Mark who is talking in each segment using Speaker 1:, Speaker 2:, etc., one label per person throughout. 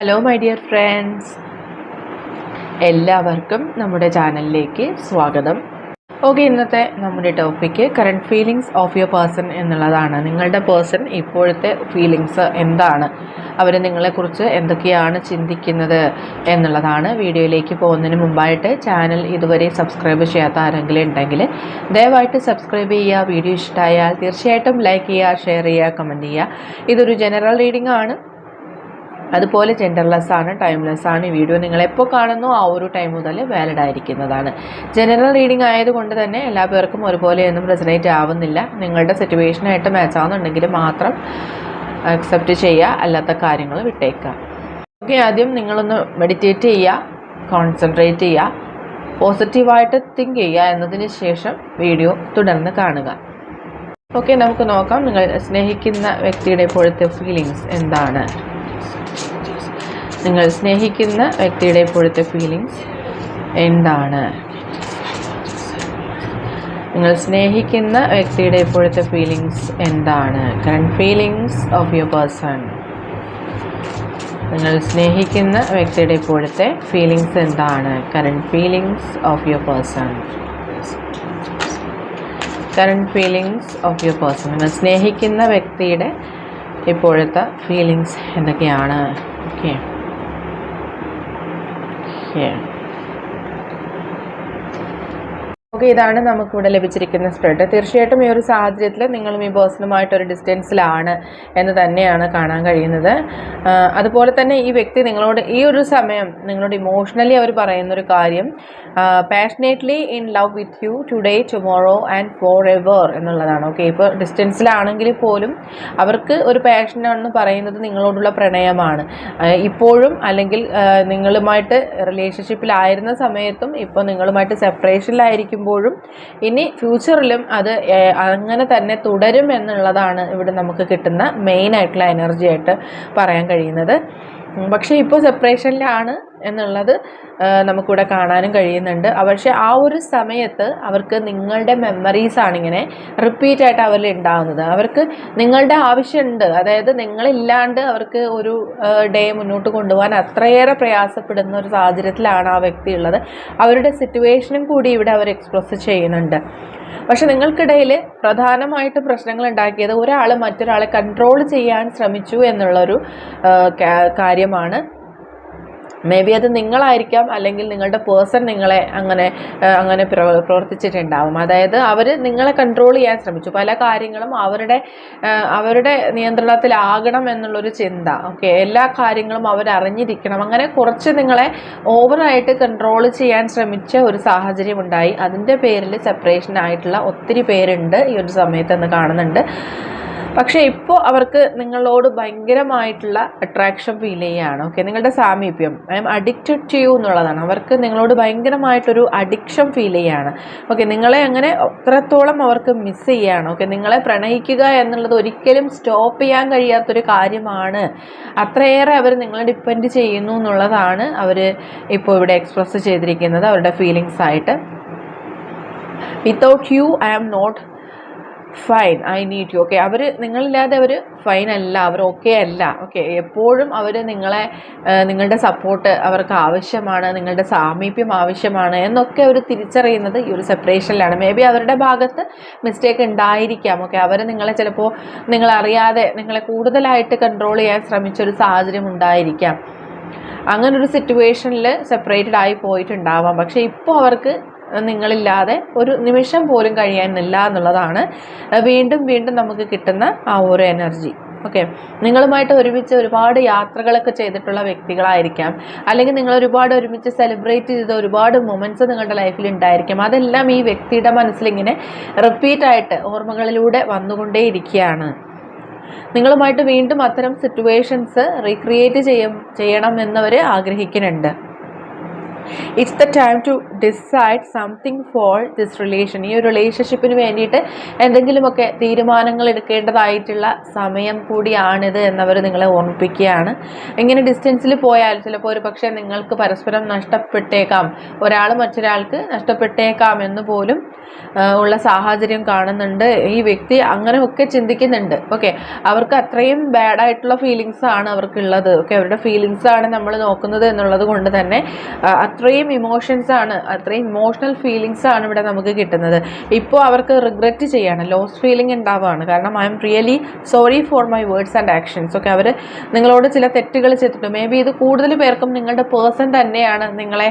Speaker 1: Hello my dear friends എല്ലാവർക്കും നമ്മുടെ ചാനലിലേക്ക് സ്വാഗതം. ഓക്കെ ഇന്നത്തെ നമ്മുടെ topic current feelings of your person എന്നുള്ളതാണ്. നിങ്ങളുടെ പേഴ്സൺ ഇപ്പോഴത്തെ ഫീലിങ്സ് എന്താണ്? അവർ നിങ്ങളെക്കുറിച്ച് എന്തൊക്കെയാണ് ചിന്തിക്കുന്നത് എന്നുള്ളതാണ് വീഡിയോയിലേക്ക് പോകുന്നതിന് മുമ്പായിട്ട് ചാനൽ ഇതുവരെ സബ്സ്ക്രൈബ് ചെയ്യാത്ത ആരെങ്കിലും ഉണ്ടെങ്കിൽ ദയവായിട്ട് സബ്സ്ക്രൈബ് ചെയ്യുക. വീഡിയോ ഇഷ്ടമായാൽ തീർച്ചയായിട്ടും ലൈക്ക് ചെയ്യുക ഷെയർ ചെയ്യുക കമന്റ് ചെയ്യുക. ഇതൊരു ജനറൽ റീഡിംഗ് ആണ്. അതുപോലെ ജെൻഡർലെസ് ആണ് ടൈംലെസ് ആണ് ഈ വീഡിയോ നിങ്ങൾ എപ്പോൾ കാണുന്നു ആ ഒരു ടൈം മുതൽ വാലിഡ് ആയിരിക്കുന്നതാണ്. ജനറൽ റീഡിംഗ് ആയതുകൊണ്ട് തന്നെ എല്ലാ പേർക്കും ഒരുപോലെയൊന്നും റെസനേറ്റ് ആവുന്നില്ല. നിങ്ങളുടെ സിറ്റുവേഷനായിട്ട് മാച്ച് ആവുന്നുണ്ടെങ്കിൽ മാത്രം അക്സെപ്റ്റ് ചെയ്യുക അല്ലാത്ത കാര്യങ്ങൾ വിട്ടേക്കുക. ഓക്കെ ആദ്യം നിങ്ങളൊന്ന് മെഡിറ്റേറ്റ് ചെയ്യുക കോൺസെൻട്രേറ്റ് ചെയ്യുക പോസിറ്റീവായിട്ട് തിങ്ക് ചെയ്യുക എന്നതിന് ശേഷം വീഡിയോ തുടർന്ന് കാണുക. ഓക്കെ നമുക്ക് നോക്കാം നിങ്ങൾ സ്നേഹിക്കുന്ന വ്യക്തിയുടെ ഇപ്പോഴത്തെ ഫീലിങ്സ് എന്താണ്? നിങ്ങൾ സ്നേഹിക്കുന്ന വ്യക്തിയുടെ ഇപ്പോഴത്തെ ഫീലിങ്സ് എന്താണ്? നിങ്ങൾ സ്നേഹിക്കുന്ന വ്യക്തിയുടെ ഇപ്പോഴത്തെ ഫീലിങ്സ് എന്താണ്? Current feelings of your person നിങ്ങൾ സ്നേഹിക്കുന്ന വ്യക്തിയുടെ ഇപ്പോഴത്തെ ഫീലിങ്സ് എന്താണ്? Current feelings of your person current feelings of your person നിങ്ങൾ സ്നേഹിക്കുന്ന വ്യക്തിയുടെ ഇപ്പോഴത്തെ ഫീലിങ്സ് എന്തൊക്കെയാണ്? Okay care. ഓക്കെ ഇതാണ് നമുക്കിവിടെ ലഭിച്ചിരിക്കുന്ന സ്പ്രെഡ് തീർച്ചയായിട്ടും ഈ ഒരു സാഹചര്യത്തിൽ നിങ്ങളും ഈ പേഴ്സണുമായിട്ട് ഒരു ഡിസ്റ്റൻസിലാണ് എന്ന് തന്നെയാണ് കാണാൻ കഴിയുന്നത്. അതുപോലെ തന്നെ ഈ വ്യക്തി നിങ്ങളോട് ഈ ഒരു സമയം നിങ്ങളോട് ഇമോഷണലി അവർ പറയുന്ന ഒരു കാര്യം passionately in love with you today tomorrow and forever എന്നുള്ളതാണ്. ഓക്കെ ഇപ്പോൾ ഡിസ്റ്റൻസിലാണെങ്കിൽ പോലും അവർക്ക് ഒരു പാഷനാണെന്ന് പറയുന്നത് നിങ്ങളോടുള്ള പ്രണയമാണ്. ഇപ്പോഴും അല്ലെങ്കിൽ നിങ്ങളുമായിട്ട് റിലേഷൻഷിപ്പിലായിരുന്ന സമയത്തും ഇപ്പോൾ നിങ്ങളുമായിട്ട് സെപ്പറേഷനിലായിരിക്കുമ്പോഴും ഇനി ഫ്യൂച്ചറിലും അത് അങ്ങനെ തന്നെ തുടരും എന്നുള്ളതാണ് ഇവിടെ നമുക്ക് കിട്ടുന്ന മെയിൻ ആയിട്ടുള്ള എനർജി ആയിട്ട് പറയാൻ കഴിയുന്നത്. പക്ഷേ ഇപ്പോൾ സെപ്പറേഷനിലാണ് എന്നുള്ളത് നമുക്കിവിടെ കാണാനും കഴിയുന്നുണ്ട്. പക്ഷെ ആ ഒരു സമയത്ത് അവർക്ക് നിങ്ങളുടെ മെമ്മറീസ് ആണ് ഇങ്ങനെ റിപ്പീറ്റ് ആയിട്ട് അവരിൽ ഉണ്ടാകുന്നത് അവർക്ക് നിങ്ങളുടെ ആവശ്യമുണ്ട്. അതായത് നിങ്ങളില്ലാണ്ട് അവർക്ക് ഒരു ഡേ മുന്നോട്ട് കൊണ്ടുപോകാൻ അത്രയേറെ പ്രയാസപ്പെടുന്ന ഒരു സാഹചര്യത്തിലാണ് ആ വ്യക്തി ഉള്ളത്. അവരുടെ സിറ്റുവേഷനും കൂടി ഇവിടെ അവർ എക്സ്പ്രസ് ചെയ്യുന്നുണ്ട്. പക്ഷെ നിങ്ങൾക്കിടയിൽ പ്രധാനമായിട്ട് പ്രശ്നങ്ങൾ ഉണ്ടാക്കിയത് ഒരാൾ മറ്റൊരാളെ കൺട്രോൾ ചെയ്യാൻ ശ്രമിച്ചു എന്നുള്ളൊരു കാര്യമാണ്. മേ ബി അത് നിങ്ങളായിരിക്കാം അല്ലെങ്കിൽ നിങ്ങളുടെ പേഴ്സൺ നിങ്ങളെ അങ്ങനെ അങ്ങനെ പ്രവ- പ്രവർത്തിച്ചിട്ടുണ്ടാവും. അതായത് അവർ നിങ്ങളെ കൺട്രോൾ ചെയ്യാൻ ശ്രമിച്ചു. പല കാര്യങ്ങളും അവരുടെ അവരുടെ നിയന്ത്രണത്തിലാകണം എന്നുള്ളൊരു ചിന്ത. ഓക്കെ എല്ലാ കാര്യങ്ങളും അവരറിഞ്ഞിരിക്കണം. അങ്ങനെ കുറച്ച് നിങ്ങളെ ഓവറായിട്ട് കൺട്രോൾ ചെയ്യാൻ ശ്രമിച്ച ഒരു സാഹചര്യം ഉണ്ടായി. അതിന്റെ പേരിൽ സെപ്പറേഷൻ ആയിട്ടുള്ള ഒത്തിരി പേരുണ്ട് ഈ ഒരു സമയത്ത് എന്ന് കാണുന്നുണ്ട്. പക്ഷേ ഇപ്പോൾ അവർക്ക് നിങ്ങളോട് ഭയങ്കരമായിട്ടുള്ള അട്രാക്ഷൻ ഫീൽ ചെയ്യുകയാണ് ഓക്കെ നിങ്ങളുടെ സാമീപ്യം I am addicted to you എന്നുള്ളതാണ്. അവർക്ക് നിങ്ങളോട് ഭയങ്കരമായിട്ടൊരു അഡിക്ഷൻ ഫീൽ ചെയ്യുകയാണ് ഓക്കെ നിങ്ങളെ അങ്ങനെ അത്രത്തോളം അവർക്ക് മിസ് ചെയ്യുകയാണ് ഓക്കെ നിങ്ങളെ പ്രണയിക്കുക എന്നുള്ളത് ഒരിക്കലും സ്റ്റോപ്പ് ചെയ്യാൻ കഴിയാത്തൊരു കാര്യമാണ്. അത്രയേറെ അവർ നിങ്ങളെ ഡിപ്പെൻഡ് ചെയ്യുന്നു എന്നുള്ളതാണ് അവർ ഇപ്പോൾ ഇവിടെ എക്സ്പ്രസ് ചെയ്തിരിക്കുന്നത് അവരുടെ ഫീലിങ്സ് ആയിട്ട്. Without you I am not fine I need you okay അവർ നിങ്ങളില്ലാതെ അവർ ഫൈൻ അല്ല അവർ ഓക്കെ അല്ല. ഓക്കെ എപ്പോഴും അവർ നിങ്ങളെ നിങ്ങളുടെ സപ്പോർട്ട് അവർക്ക് ആവശ്യമാണ് നിങ്ങളുടെ സാമീപ്യം ആവശ്യമാണ് എന്നൊക്കെ അവർ തിരിച്ചറിയുന്നത് ഈ ഒരു സെപ്പറേഷനിലാണ് മേ ബി അവരുടെ ഭാഗത്ത് മിസ്റ്റേക്ക് ഉണ്ടായിരിക്കാം. ഓക്കെ അവർ നിങ്ങളെ ചിലപ്പോൾ നിങ്ങളറിയാതെ നിങ്ങളെ കൂടുതലായിട്ട് കൺട്രോൾ ചെയ്യാൻ ശ്രമിച്ച ഒരു സാഹചര്യം ഉണ്ടായിരിക്കാം. അങ്ങനൊരു സിറ്റുവേഷനിൽ സെപ്പറേറ്റഡ് ആയി പോയിട്ടുണ്ടാവാം. പക്ഷേ ഇപ്പോൾ അവർക്ക് നിങ്ങളില്ലാതെ ഒരു നിമിഷം പോലും കഴിയാനില്ല എന്നുള്ളതാണ്. വീണ്ടും വീണ്ടും നമുക്ക് കിട്ടുന്ന ആ ഒരു എനർജി. ഓക്കെ? നിങ്ങളുമായിട്ട് ഒരുമിച്ച് ഒരുപാട് യാത്രകളൊക്കെ ചെയ്തിട്ടുള്ള വ്യക്തികളായിരിക്കാം. അല്ലെങ്കിൽ നിങ്ങൾ ഒരുപാട് ഒരുമിച്ച് സെലിബ്രേറ്റ് ചെയ്ത ഒരുപാട് മൊമെന്റ്സ് നിങ്ങളുടെ ലൈഫിൽ ഉണ്ടായിരിക്കാം. അതെല്ലാം ഈ വ്യക്തിയുടെ മനസ്സിലിങ്ങനെ റിപ്പീറ്റായിട്ട് ഓർമ്മകളിലൂടെ വന്നുകൊണ്ടേയിരിക്കുകയാണ്. നിങ്ങളുമായിട്ട് വീണ്ടും അത്തരം സിറ്റുവേഷൻസ് റീക്രിയേറ്റ് ചെയ്യും ചെയ്യണം എന്നവർ ആഗ്രഹിക്കുന്നുണ്ട്. It's the time to decide something for this relation ഈ ഒരു റിലേഷൻഷിപ്പിന് വേണ്ടിയിട്ട് എന്തെങ്കിലുമൊക്കെ തീരുമാനങ്ങൾ എടുക്കേണ്ടതായിട്ടുള്ള സമയം കൂടിയാണിത് എന്നവർ നിങ്ങളെ ഓർമ്മിപ്പിക്കുകയാണ്. ഇങ്ങനെ ഡിസ്റ്റൻസിൽ പോയാൽ ചിലപ്പോൾ ഒരു പക്ഷേ നിങ്ങൾക്ക് പരസ്പരം നഷ്ടപ്പെട്ടേക്കാം. ഒരാൾ മറ്റൊരാൾക്ക് നഷ്ടപ്പെട്ടേക്കാം എന്ന് പോലും ഉള്ള സാഹചര്യം കാണുന്നുണ്ട്. ഈ വ്യക്തി അങ്ങനെയൊക്കെ ചിന്തിക്കുന്നുണ്ട്. ഓക്കെ. അവർക്ക് അത്രയും ബാഡായിട്ടുള്ള ഫീലിങ്സ് ആണ് അവർക്കുള്ളത്. ഓക്കെ. അവരുടെ ഫീലിങ്സ് ആണ് നമ്മൾ നോക്കുന്നത് എന്നുള്ളത് കൊണ്ട് തന്നെ അത്രയും ഇമോഷൻസ് ആണ് അത്രയും ഇമോഷണൽ ഫീലിങ്സ് ആണ് ഇവിടെ നമുക്ക് കിട്ടുന്നത്. ഇപ്പോൾ അവർക്ക് റിഗ്രറ്റ് ചെയ്യാണ് ലോസ് ഫീലിംഗ് ഉണ്ടാവുകയാണ് കാരണം I'm really sorry for my words and actions okay അവർ നിങ്ങളോട് ചില തെറ്റുകൾ ചെയ്തിട്ടുണ്ട്. മേ ബി ഇത് കൂടുതൽ പേർക്കും നിങ്ങളുടെ പേഴ്സൺ തന്നെയാണ് നിങ്ങളെ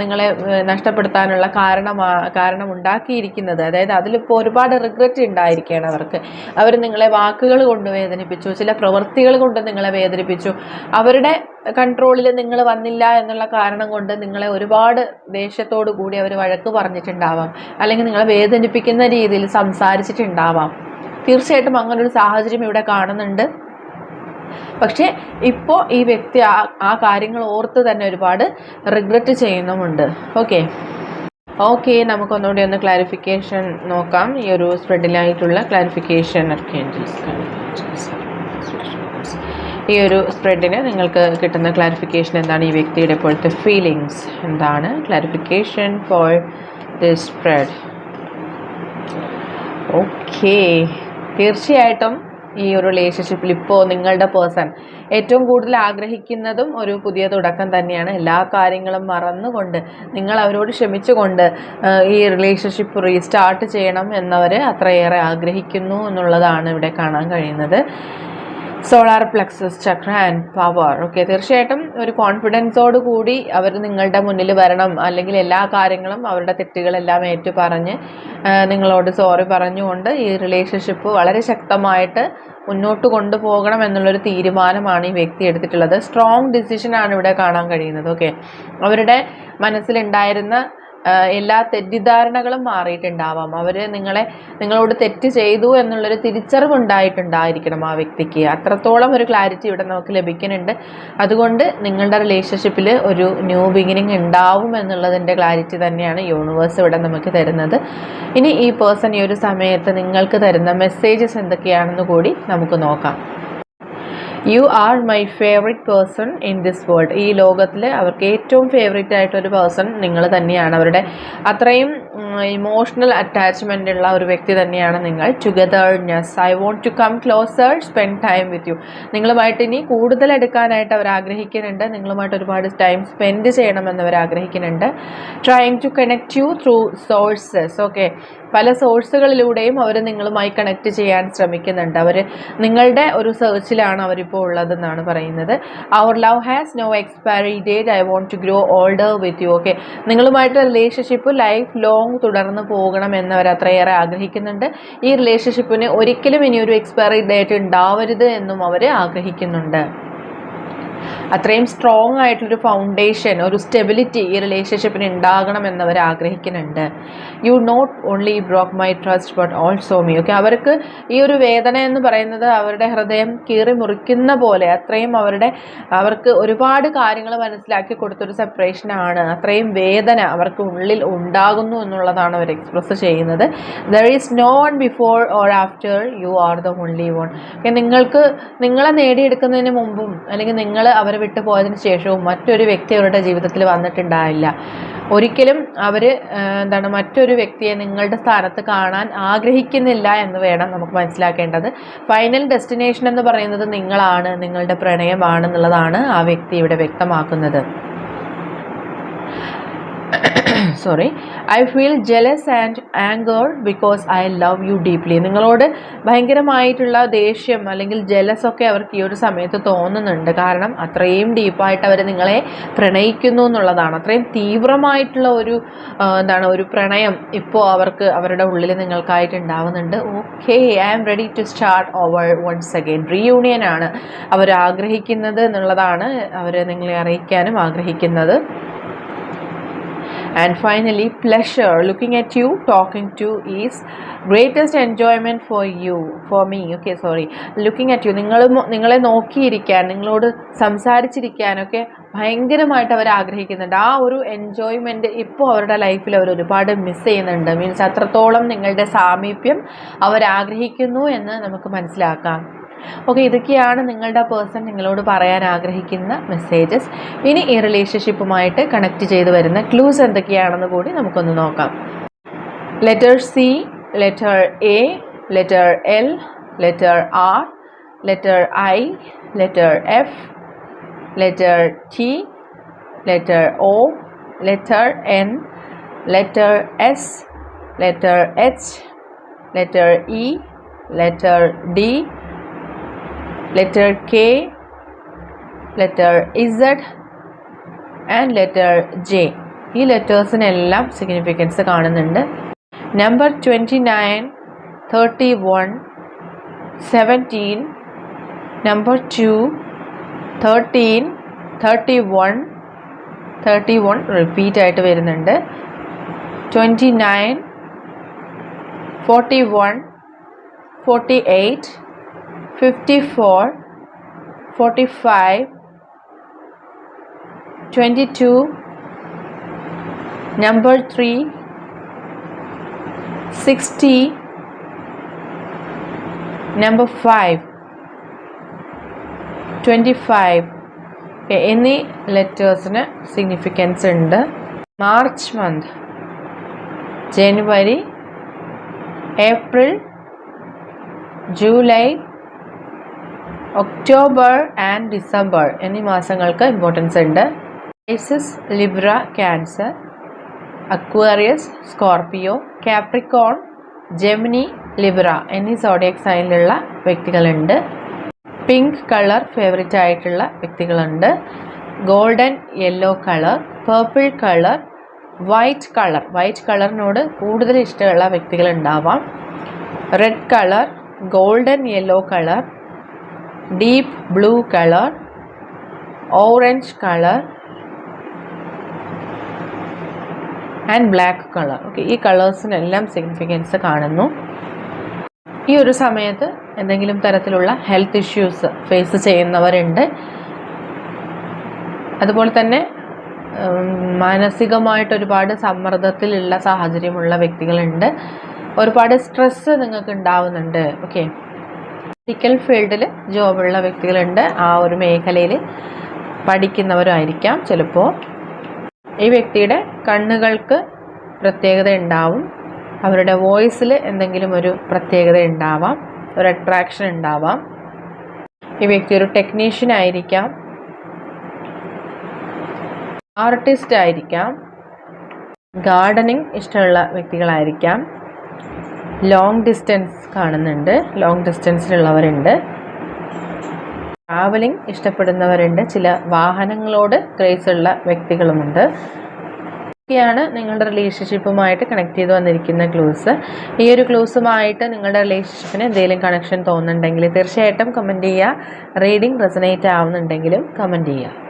Speaker 1: നിങ്ങളെ നഷ്ടപ്പെടുത്താനുള്ള കാരണമാ കാരണം ഉണ്ടാക്കിയിരിക്കുന്നത് അതായത് അതിലിപ്പോൾ ഒരുപാട് റിഗ്രറ്റ് ഉണ്ടായിരിക്കുകയാണ് അവർക്ക്. അവർ നിങ്ങളെ വാക്കുകൾ കൊണ്ട് വേദനിപ്പിച്ചു ചില പ്രവൃത്തികൾ കൊണ്ട് നിങ്ങളെ വേദനിപ്പിച്ചു. അവരുടെ കൺട്രോളിൽ നിങ്ങൾ വന്നില്ല എന്നുള്ള കാരണം കൊണ്ട് നിങ്ങളെ ഒരുപാട് ദേഷ്യത്തോടു കൂടി അവർ വഴക്ക് പറഞ്ഞിട്ടുണ്ടാവാം. അല്ലെങ്കിൽ നിങ്ങളെ വേദനിപ്പിക്കുന്ന രീതിയിൽ സംസാരിച്ചിട്ടുണ്ടാവാം. തീർച്ചയായിട്ടും അങ്ങനൊരു സാഹചര്യം ഇവിടെ കാണുന്നുണ്ട്. പക്ഷേ ഇപ്പോൾ ഈ വ്യക്തി ആ ആ കാര്യങ്ങൾ ഓർത്ത് തന്നെ ഒരുപാട് റിഗ്രറ്റ് ചെയ്യുന്നുമുണ്ട്. ഓക്കെ ഓക്കെ നമുക്കൊന്നുകൂടി ഒന്ന് ക്ലാരിഫിക്കേഷൻ നോക്കാം. ഈ ഒരു സ്പ്രെഡിലായിട്ടുള്ള ക്ലാരിഫിക്കേഷൻ ഈ ഒരു സ്പ്രെഡിന് നിങ്ങൾക്ക് കിട്ടുന്ന ക്ലാരിഫിക്കേഷൻ എന്താണ്? ഈ വ്യക്തിയുടെ ഇപ്പോഴത്തെ ഫീലിങ്സ് എന്താണ്? Clarification for the spread okay തീർച്ചയായിട്ടും ഈ ഒരു റിലേഷൻഷിപ്പിൽ ഇപ്പോൾ നിങ്ങളുടെ പേഴ്സൺ ഏറ്റവും കൂടുതൽ ആഗ്രഹിക്കുന്നതും ഒരു പുതിയ തുടക്കം തന്നെയാണ്. എല്ലാ കാര്യങ്ങളും മറന്നുകൊണ്ട് നിങ്ങൾ അവരോട് ക്ഷമിച്ചുകൊണ്ട് ഈ റിലേഷൻഷിപ്പ് റീസ്റ്റാർട്ട് ചെയ്യണം എന്നവർ അത്രയേറെ ആഗ്രഹിക്കുന്നു എന്നുള്ളതാണ് ഇവിടെ കാണാൻ കഴിയുന്നത്. Solar plexus chakra and power okay തീർച്ചയായിട്ടും ഒരു കോൺഫിഡൻസോട് കൂടി അവർ നിങ്ങളുടെ മുന്നിൽ വരണം. അല്ലെങ്കിൽ എല്ലാ കാര്യങ്ങളും അവരുടെ തെറ്റുകളെല്ലാം ഏറ്റു പറഞ്ഞ് നിങ്ങളോട് സോറി പറഞ്ഞുകൊണ്ട് ഈ റിലേഷൻഷിപ്പ് വളരെ ശക്തമായിട്ട് മുന്നോട്ട് കൊണ്ടുപോകണം എന്നുള്ളൊരു തീരുമാനമാണ് ഈ വ്യക്തി എടുത്തിട്ടുള്ളത്. സ്ട്രോങ് ഡിസിഷനാണ് ഇവിടെ കാണാൻ കഴിയുന്നത്. ഓക്കെ അവരുടെ മനസ്സിലുണ്ടായിരുന്ന എല്ലാ തെറ്റിദ്ധാരണകളും മാറിയിട്ടുണ്ടാവാം. അവർ നിങ്ങളെ നിങ്ങളോട് തെറ്റ് ചെയ്തു എന്നുള്ളൊരു തിരിച്ചറിവ് ഉണ്ടായിട്ടുണ്ടായിരിക്കണം ആ വ്യക്തിക്ക്. അത്രത്തോളം ഒരു ക്ലാരിറ്റി ഇവിടെ നമുക്ക് ലഭിക്കുന്നുണ്ട്. അതുകൊണ്ട് നിങ്ങളുടെ റിലേഷൻഷിപ്പിൽ ഒരു ന്യൂ ബിഗിനിങ് ഉണ്ടാവും എന്നുള്ളതിന്റെ ക്ലാരിറ്റി തന്നെയാണ് യൂണിവേഴ്സ് ഇവിടെ നമുക്ക് തരുന്നത്. ഇനി ഈ പേഴ്സൺ ഈ ഒരു സമയത്ത് നിങ്ങൾക്ക് തരുന്ന മെസ്സേജസ് എന്തൊക്കെയാണെന്ന് കൂടി നമുക്ക് നോക്കാം. You are my favourite person in this world ഈ ലോകത്തിൽ അവർക്ക് ഏറ്റവും ഫേവറേറ്റ് ആയിട്ടൊരു പേഴ്സൺ നിങ്ങൾ തന്നെയാണ്. അവരുടെ അത്രയും ഇമോഷണൽ അറ്റാച്ച്മെന്റ് ഉള്ള ഒരു വ്യക്തി തന്നെയാണ് നിങ്ങൾ. Togetherness I want to come closer spend time with you നിങ്ങളുമായിട്ട് ഇനി കൂടുതൽ എടുക്കാനായിട്ട് അവർ ആഗ്രഹിക്കുന്നുണ്ട്. നിങ്ങളുമായിട്ട് ഒരുപാട് ടൈം സ്പെൻഡ് ചെയ്യണമെന്ന് അവർ ആഗ്രഹിക്കുന്നുണ്ട്. Trying to connect you through sources okay പല സോഴ്സുകളിലൂടെയും അവർ നിങ്ങളുമായി കണക്ട് ചെയ്യാൻ ശ്രമിക്കുന്നുണ്ട്. അവർ നിങ്ങളുടെ ഒരു സെർച്ചിലാണ് അവരിപ്പോൾ ഉള്ളതെന്നാണ് പറയുന്നത്. അവർ love has no expiry date I want to grow older with you okay നിങ്ങളുമായിട്ട് റിലേഷൻഷിപ്പ് ലൈഫ് ലോങ് തുടർന്ന് പോകണം എന്നവർ അത്രയേറെ ആഗ്രഹിക്കുന്നുണ്ട്. ഈ റിലേഷൻഷിപ്പിന് ഒരിക്കലും ഇനി ഒരു എക്സ്പയറി ഡേറ്റ് ഉണ്ടാവരുത് എന്നും അവർ ആഗ്രഹിക്കുന്നുണ്ട്. അത്രയും സ്ട്രോങ് ആയിട്ടുള്ളൊരു ഫൗണ്ടേഷൻ ഒരു സ്റ്റെബിലിറ്റി ഈ റിലേഷൻഷിപ്പിന് ഉണ്ടാകണം എന്നവർ ആഗ്രഹിക്കുന്നുണ്ട്. You not only broke my trust but also me okay അവർക്ക് ഈ ഒരു വേദന എന്ന് പറയുന്നത് അവരുടെ ഹൃദയം കീറി മുറിക്കുന്ന പോലെ അത്രയും അവരുടെ അവർക്ക് ഒരുപാട് കാര്യങ്ങൾ മനസ്സിലാക്കി കൊടുത്തൊരു സെപ്പറേഷനാണ് അത്രയും വേദന അവർക്ക് ഉള്ളിൽ ഉണ്ടാകുന്നു എന്നുള്ളതാണ് അവർ എക്സ്പ്രസ് ചെയ്യുന്നത്. There is no one before or after you are the only one നിങ്ങൾക്ക് നിങ്ങളെ നേടിയെടുക്കുന്നതിന് മുമ്പും അല്ലെങ്കിൽ നിങ്ങൾ അവരെ വിട്ടു പോയതിന് ശേഷവും മറ്റൊരു വ്യക്തി അവരുടെ ജീവിതത്തിൽ വന്നിട്ടുണ്ടാവില്ല ഒരിക്കലും അവർ എന്താണ് മറ്റൊരു വ്യക്തിയെ നിങ്ങളുടെ സ്ഥാനത്ത് കാണാൻ ആഗ്രഹിക്കുന്നില്ല എന്ന് വേണം നമുക്ക് മനസ്സിലാക്കേണ്ടത്. ഫൈനൽ ഡെസ്റ്റിനേഷൻ എന്ന് പറയുന്നത് നിങ്ങളാണ് നിങ്ങളുടെ പ്രണയമാണ് എന്നുള്ളതാണ് ആ വ്യക്തി ഇവിടെ വ്യക്തമാക്കുന്നത്. Sorry I feel jealous and anger because I love you deeply നിങ്ങളോട് ഭയങ്കരമായിട്ടുള്ള ദേഷ്യം അല്ലെങ്കിൽ ജെലസ് ഒക്കെ അവർക്ക് ഈ ഒരു സമയത്ത് തോന്നുന്നുണ്ട്. കാരണം അത്രയും ഡീപ്പായിട്ട് അവർ നിങ്ങളെ പ്രണയിക്കുന്നു എന്നുള്ളതാണ്. അത്രയും തീവ്രമായിട്ടുള്ള ഒരു എന്താണ് ഒരു പ്രണയം ഇപ്പോൾ അവർക്ക് അവരുടെ ഉള്ളിൽ നിങ്ങൾക്കായിട്ട് ഉണ്ടാവുന്നുണ്ട്. Okay I am ready to start over once again reunion ആണ് അവർ ആഗ്രഹിക്കുന്നത് എന്നുള്ളതാണ് അവർ നിങ്ങളെ അറിയിക്കാനും ആഗ്രഹിക്കുന്നത്. And finally pleasure looking at you talking to is greatest enjoyment for you for me okay sorry looking at you നിങ്ങൾ നിങ്ങളെ നോക്കിയിരിക്കാൻ നിങ്ങളോട് സംസാരിച്ചിരിക്കാനൊക്കെ ഭയങ്കരമായിട്ട് അവർ ആഗ്രഹിക്കുന്നുണ്ട്. ആ ഒരു എൻജോയ്മെന്റ് ഇപ്പോൾ അവരുടെ ലൈഫിൽ അവർ ഒരുപാട് മിസ് ചെയ്യുന്നുണ്ട്. മീൻസ് അത്രത്തോളം നിങ്ങളുടെ സാമീപ്യം അവർ ആഗ്രഹിക്കുന്നു എന്ന് നമുക്ക് മനസ്സിലാക്കാം. ഓക്കെ ഇതൊക്കെയാണ് നിങ്ങളുടെ പേഴ്സൺ നിങ്ങളോട് പറയാൻ ആഗ്രഹിക്കുന്ന മെസ്സേജസ് ഇനി ഈ റിലേഷൻഷിപ്പുമായിട്ട് കണക്ട് ചെയ്ത് വരുന്ന ക്ലൂസ് എന്തൊക്കെയാണെന്ന് കൂടി നമുക്കൊന്ന് നോക്കാം. Letter C letter A letter L letter R letter I letter F letter T letter O letter N letter S letter H letter E letter D letter K, letter Z and letter J ഈ ലെറ്റേഴ്സിനെല്ലാം significance കാണുന്നുണ്ട്. Number twenty nine thirty one seventeen number two thirteen thirty one thirty one repeat ആയിട്ട് വരുന്നുണ്ട്. Twenty nine forty one forty eight fifty four forty five twenty two number three sixty number five twenty five എന്നീ ലെറ്റേഴ്സിന് significance ഉണ്ട്. March month January April July October and December എന്നീ മാസങ്ങൾക്ക് importance ഉണ്ട്. Aries Libra Cancer Aquarius Scorpio Capricorn Gemini Libra എന്നീ zodiac സൈനിലുള്ള വ്യക്തികളുണ്ട്. Pink colour favourite ആയിട്ടുള്ള വ്യക്തികളുണ്ട്. Golden yellow colour purple colour white colour white കളറിനോട് കൂടുതൽ ഇഷ്ടമുള്ള വ്യക്തികളുണ്ടാവാം red colour golden yellow colour deep blue colour orange colour and black colour okay ഈ കളേഴ്സിനെല്ലാം significance കാണുന്നു. ഈ ഒരു സമയത്ത് എന്തെങ്കിലും തരത്തിലുള്ള ഹെൽത്ത് ഇഷ്യൂസ് ഫേസ് ചെയ്യുന്നവരുണ്ട്. അതുപോലെ തന്നെ മാനസികമായിട്ട് ഒരുപാട് സമ്മർദ്ദത്തിലുള്ള സാഹചര്യമുള്ള വ്യക്തികളുണ്ട്. ഒരുപാട് സ്ട്രെസ്സ് നിങ്ങൾക്ക് ഉണ്ടാവുന്നുണ്ട് ഓക്കെ മെഡിക്കൽ ഫീൽഡിൽ ജോബുള്ള വ്യക്തികളുണ്ട്. ആ ഒരു മേഖലയിൽ പഠിക്കുന്നവരായിരിക്കാം ചിലപ്പോൾ ഈ വ്യക്തിയുടെ കണ്ണുകൾക്ക് പ്രത്യേകത ഉണ്ടാവും. അവരുടെ വോയിസിൽ എന്തെങ്കിലും ഒരു പ്രത്യേകത ഉണ്ടാവാം. ഒരു അട്രാക്ഷൻ ഉണ്ടാവാം. ഈ വ്യക്തി ഒരു ടെക്നീഷ്യൻ ആയിരിക്കാം. ആർട്ടിസ്റ്റ് ആയിരിക്കാം. ഗാർഡനിങ് ഇഷ്ടമുള്ള വ്യക്തികളായിരിക്കാം. ലോങ് ഡിസ്റ്റൻസ് കാണുന്നുണ്ട്. ലോങ് ഡിസ്റ്റൻസിലുള്ളവരുണ്ട് ട്രാവലിംഗ് ഇഷ്ടപ്പെടുന്നവരുണ്ട്. ചില വാഹനങ്ങളോട് ക്രേസ് ഉള്ള വ്യക്തികളുമുണ്ട്. ഒക്കെയാണ് നിങ്ങളുടെ റിലേഷൻഷിപ്പുമായിട്ട് കണക്ട് ചെയ്ത് വന്നിരിക്കുന്ന ക്ലൂസ് ഈ ഒരു ക്ലൂസുമായിട്ട് നിങ്ങളുടെ റിലേഷൻഷിപ്പിന് എന്തെങ്കിലും കണക്ഷൻ തോന്നുന്നുണ്ടെങ്കിൽ തീർച്ചയായിട്ടും കമന്റ് ചെയ്യുക. റീഡിംഗ് റെസനേറ്റ് ആവുന്നുണ്ടെങ്കിലും കമന്റ് ചെയ്യുക.